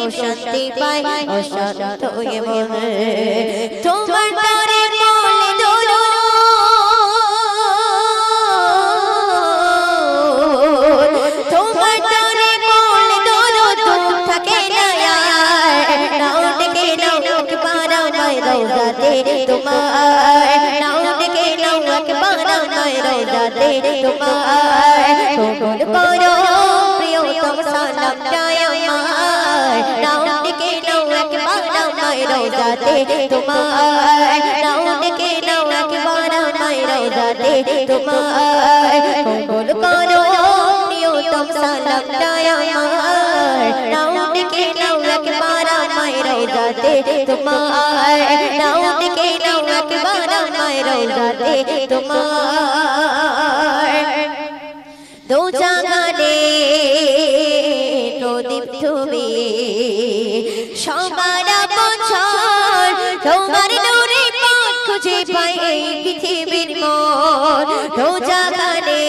প্রশান্তি পায় অশান্ত এ মনে। তোমার তারে বলে দোলো তোমার নাও ডেকে নাও একবার নাও ডেকে নাও একবার আমায় রওজাতে রওজাতে তোমার নাও ডেকে নাও একবার আমায় রওজাতে তোমার কবুল করো প্রিয়তম সালামটায় আমার তোমার নাও ডেকে নাও একবার আমায় রওজাতে তোমার তুমি সবার বছর তোমার নূরে পথ খুঁজে পাই এই পৃথিবীর মন দু জাগানে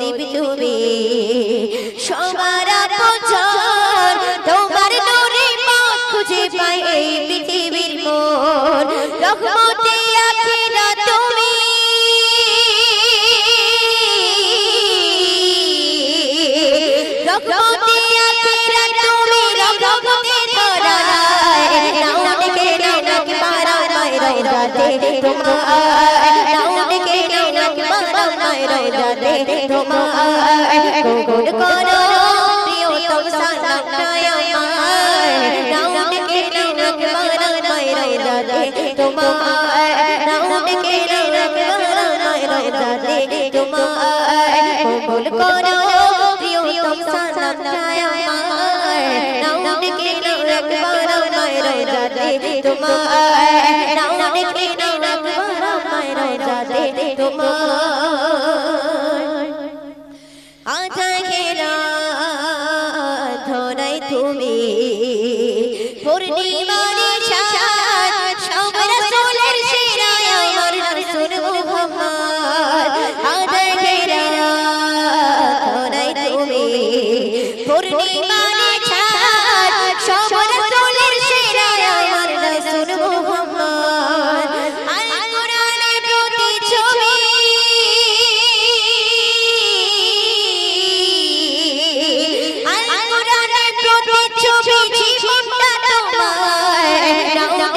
দিব তুমি সবার বছর তোমার নূরে পথ খুঁজে পাই এই পৃথিবীর মন রহমতে তোমার ডেকে নাও নাকি মারা মায় তোমার কবুল করো প্রিয়তম সালাম আমার ডেকে নাও নাকি মারা মায় তোমার নাও ডেকে নাও নাকি মারা মায় তোমার কবুল করো প্রিয়তম সালাম আমার ডেকে নাও নাকি মারা মায় তোমার তোমার আজা ঘেরা ধরাই তুমি পূর্ণিমার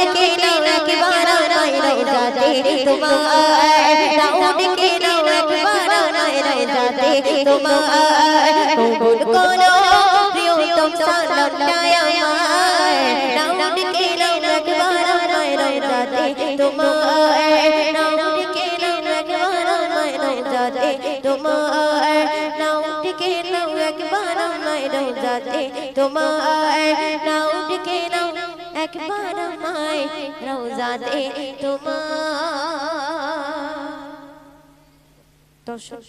নাও একবার নাই রওজাতে তোমার নাও ডেকে নাও একবার নাই রওজাতে তোমার কবুল করো প্রিয়তম সালামটায় আমার নাও ডেকে নাও একবার নাই রওজাতে তোমার নাও ডেকে নাও একবার নাই রওজাতে তোমার নাও ডেকে নাও একবার নাই রওজাতে তোমার নাও ডেকে নাও একবার নাই রওজাতে তোমার। দর্শক